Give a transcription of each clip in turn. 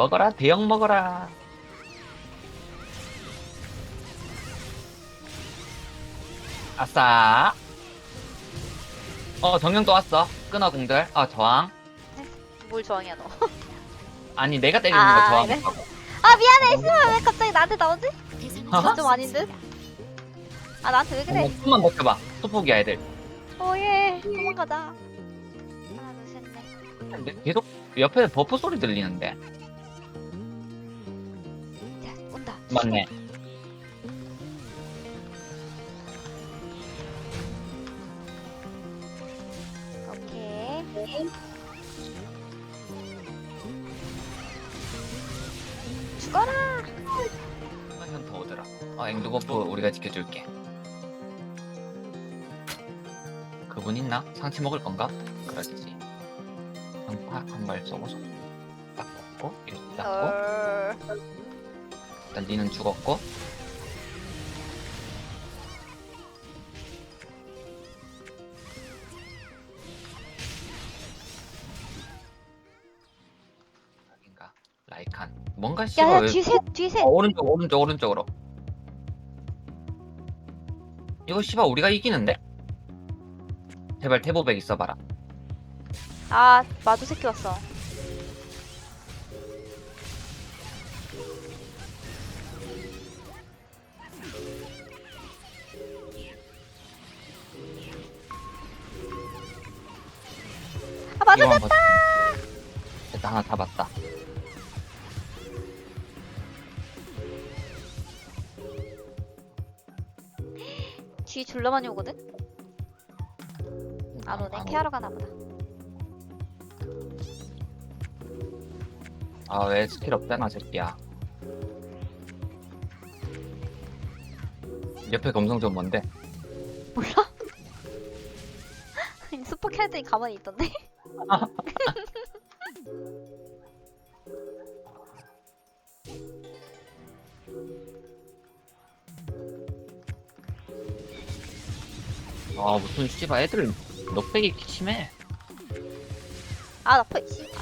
먹어라 대형 먹어라 아싸 어 정령 또 왔어 끊어 공들 어 저항 뭘 저항이야 너? 아니 내가 때리는 거 아, 저항 그래? 아 미안해 있으면 왜 갑자기 나한테 나오지? 어? 좀 아닌 듯? 아 나한테 왜 그래? 어, 좀만 버텨봐 소폭이야 애들 오예 도망가자. 하나 둘셋 넷 근데 계속 옆에 버프 소리 들리는데 맞네 오케이. 죽어라. 한번 더 오더라 어 앵두 버프 우리가 지켜줄게 그분 있나? 상치 먹을 건가? 그렇지 방파 한발 쏘고서 딱 꽂고 이렇게 닦고 널. 일단 니는 죽었고 여긴가 라이칸 뭔가 씨발 야야 왜 뒤셋 뒤셋. 어, 오른쪽 오른쪽 오른쪽으로 이거 씨발 우리가 이기는데? 제발 태보백 있어봐라 아 마두 새끼 왔어. 아 버텨 일단 하나 잡았다 뒤 졸라 많이 오거든? 안 오네. 케어러 가나 보다. 아왜 스킬 없잖아 새끼야 옆에 검성전 뭔데? 몰라? 스포 캘더니 가만히 있던데? 아 무슨 씨발 애들 넉백이 심해 아, 나 포, 씨. 아.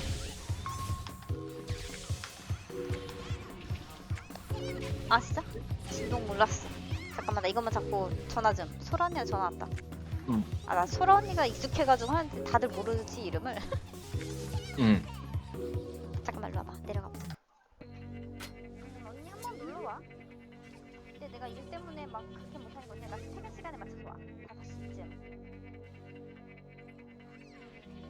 아, 진짜? 진동 몰랐어. 잠깐만, 나 이것만 잡고 전화 좀. 언니가 전화 왔다. 응. 아, 나 소라 언니가 익숙해가지고 하는데 다들 모르지, 이름을. 응 잠깐만, 일로 와봐. 내려가 보자. 언니 한번 눌러와. 근데 내가 일 때문에 막 그렇게 못하는 건데, 나 퇴근 시간에 맞춰서 와. 5시쯤.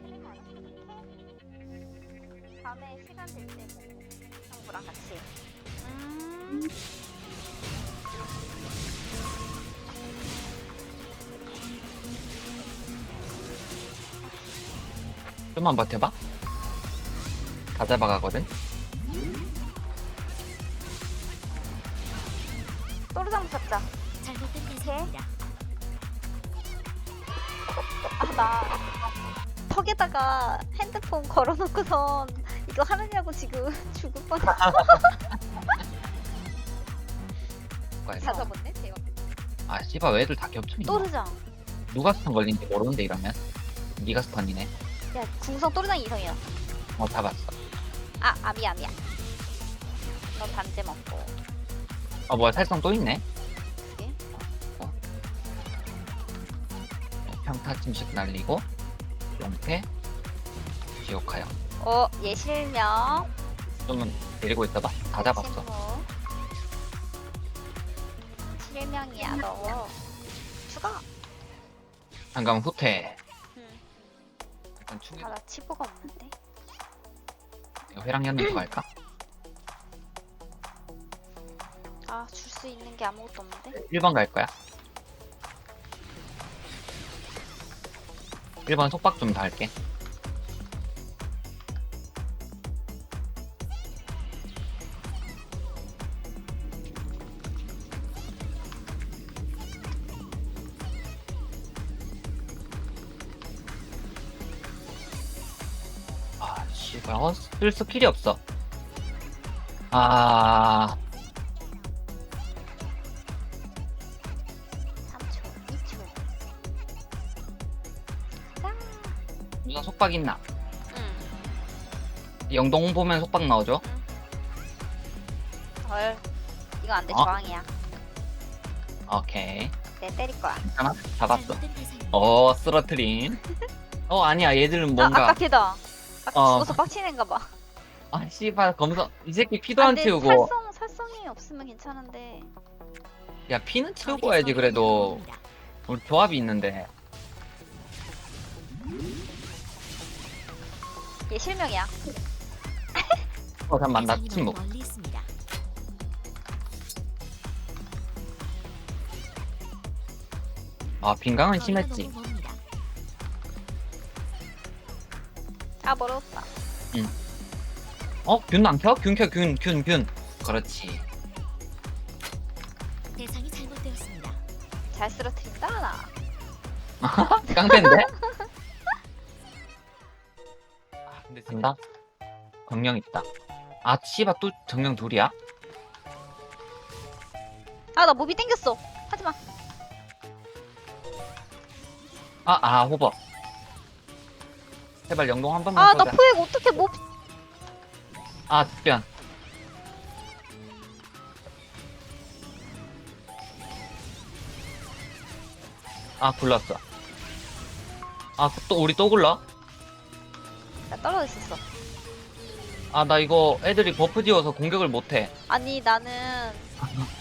퇴근 안 하면 이렇게 밤에 시간 될 때 보고 형부랑 같이. 음. 좀만 버텨봐 다 잡아가거든 또르장 잡자. 아, 나 턱에다가 핸드폰 걸어놓고선 이거 하느냐고 지금 죽을 뻔했어. 다 잡았네, 대박. 아 씨발 왜 애들 다 겹쳐 있냐 또르장. 누가 스턴 걸린지 모르는데 이러면 니가 스턴이네 야, 궁성 또르장 이성이야. 어 잡았어 아, 아미야, 아미야. 넌 단제 먹고. 어 뭐야 살성 또 있네 그게? 평타 침식 날리고 용패 지옥하여 어, 얘 실명. 좀은 데리고 있어봐 다 잡았어. 실명이야, 너. 죽어. 잠깐 후퇴 응. 일단 죽이 아, 나 치보가 없는데. 이거 회랑 연는 거 할까? 아, 줄 수 있는 게 아무것도 없는데. 1번 갈 거야 1번 속박 좀 달게 씨발 어, 쓸 스킬이 없어 아 3초, 2초. 짠. 누나 속박 있나? 응. 영동 보면 속박 나오죠? 헐. 이거 안 돼. 어? 저항이야. 오케이. 내 때릴 거야. 잡았어. 어, 쓰러트림. 어, 아니야. 얘들은 아, 뭔가. 아까 걔다. 아까 어. 죽어서 빡치는가 봐. 아, 씨발, 검사. 이 새끼 피도 아, 안 근데 채우고. 살성 살성이 없으면 괜찮은데. 야, 피는 채우고 와야지, 그래도. 우리 조합이 있는데. 얘 실명이야. 어, 잠깐만, 나 침묵. 아, 빈강은 심했지. 아 멀었다. 어, 균 안 켜? 균 켜, 균, 균, 균. 그렇지. 대상이 잘못되었습니다. 잘 쓰러뜨린다 나. 깡패인데? 아, 근데 진다? 정령 있다. 아, 씨발, 또 정령 둘이야? 아 나 모비 땡겼어. 하지마. 아, 아, 호버. 제발 영동 한 번만 아 나 쏘자. 포획 어떻게 모 아, 특변. 아, 굴렀어. 아, 또, 우리 또 굴러? 나 떨어져 있었어. 아, 나 이거 애들이 버프 지어서 공격을 못해. 아니 나는